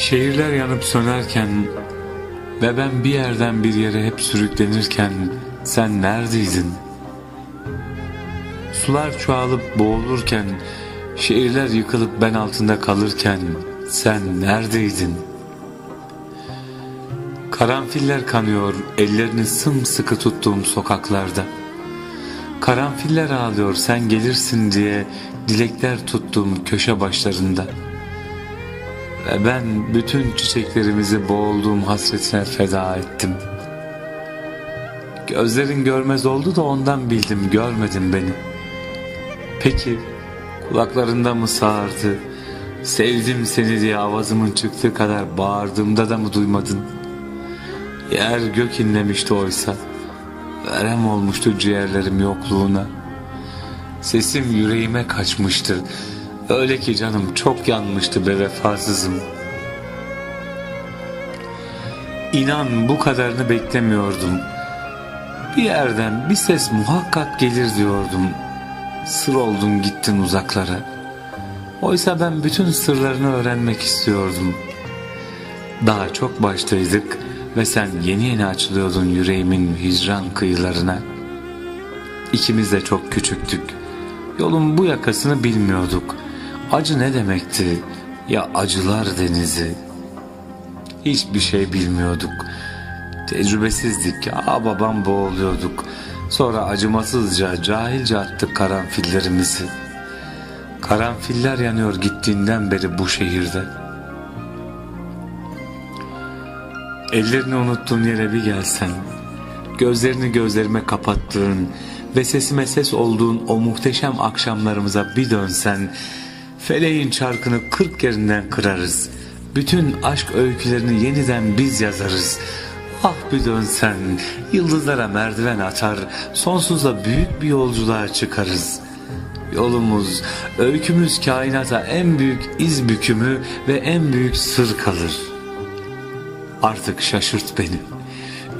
Şehirler yanıp sönerken ve ben bir yerden bir yere hep sürüklenirken sen neredeydin? Sular çoğalıp boğulurken, şehirler yıkılıp ben altında kalırken sen neredeydin? Karanfiller kanıyor ellerini sımsıkı tuttuğum sokaklarda. Karanfiller ağlıyor sen gelirsin diye dilekler tuttuğum köşe başlarında. Ve ben bütün çiçeklerimizi boğulduğum hasretine feda ettim. Gözlerin görmez oldu da ondan bildim görmedin beni. Peki kulaklarında mı sağırdı? Sevdim seni diye avazımın çıktığı kadar bağırdığımda da mı duymadın? Yer gök inlemişti oysa. Verem olmuştu ciğerlerim yokluğuna. Sesim yüreğime kaçmıştı. Öyle ki canım çok yanmıştı be vefasızım. İnan bu kadarını beklemiyordum. Bir yerden bir ses muhakkak gelir diyordum. Sır oldun gittin uzaklara. Oysa ben bütün sırlarını öğrenmek istiyordum. Daha çok baştaydık ve sen yeni yeni açılıyordun yüreğimin hicran kıyılarına. İkimiz de çok küçüktük. Yolun bu yakasını bilmiyorduk. Acı ne demekti? Ya acılar denizi. Hiçbir şey bilmiyorduk. Tecrübesizdik. Ya babam boğuluyorduk. Sonra acımasızca, cahilce attık karanfillerimizi. Karanfiller yanıyor gittiğinden beri bu şehirde. Ellerini unuttuğun yere bir gelsen, gözlerini gözlerime kapattığın ve sesime ses olduğun o muhteşem akşamlarımıza bir dönsen, feleğin çarkını kırk yerinden kırarız. Bütün aşk öykülerini yeniden biz yazarız. Ah bir dönsen, yıldızlara merdiven atar, sonsuzda büyük bir yolculuğa çıkarız. Yolumuz, öykümüz kainata en büyük iz bükümü ve en büyük sır kalır. Artık şaşırt beni.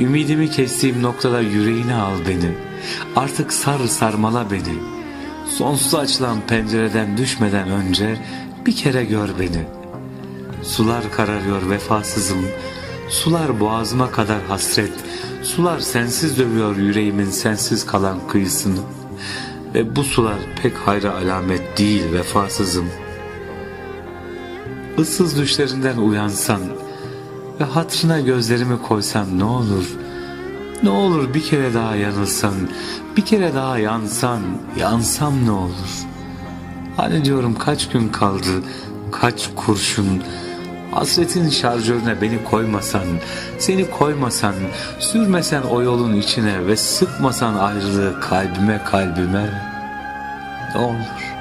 Ümidimi kestiğim noktada yüreğine al beni. Artık sar sarmala beni. Sonsuz açılan pencereden düşmeden önce bir kere gör beni. Sular kararıyor vefasızım. Sular boğazıma kadar hasret. Sular sensiz dövüyor yüreğimin sensiz kalan kıyısını. Ve bu sular pek hayra alamet değil vefasızım. Issız düşlerinden uyansan ve hatırına gözlerimi koysan ne olur? Ne olur bir kere daha yanılsan, bir kere daha yansan, yansam ne olur? Hani diyorum kaç gün kaldı, kaç kurşun, Hasretin şarjörüne beni koymasan, seni koymasan, sürmesen o yolun içine ve sıkmasan ayrılığı kalbime kalbime ne olur?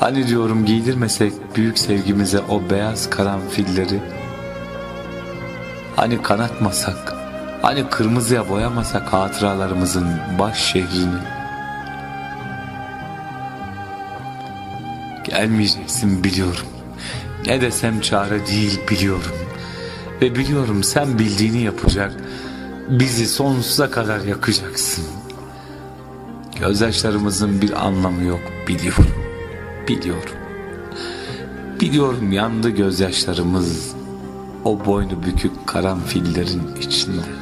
Hani diyorum giydirmesek büyük sevgimize o beyaz karanfilleri, hani kanatmasak, hani kırmızıya boyamasak hatıralarımızın baş şehrini, gelmeyeceksin biliyorum. Ne desem çare değil biliyorum. Ve biliyorum sen bildiğini yapacak, bizi sonsuza kadar yakacaksın. Gözyaşlarımızın bir anlamı yok biliyorum. Biliyorum. Biliyorum yandı gözyaşlarımız o boynu bükük karanfillerin içinde.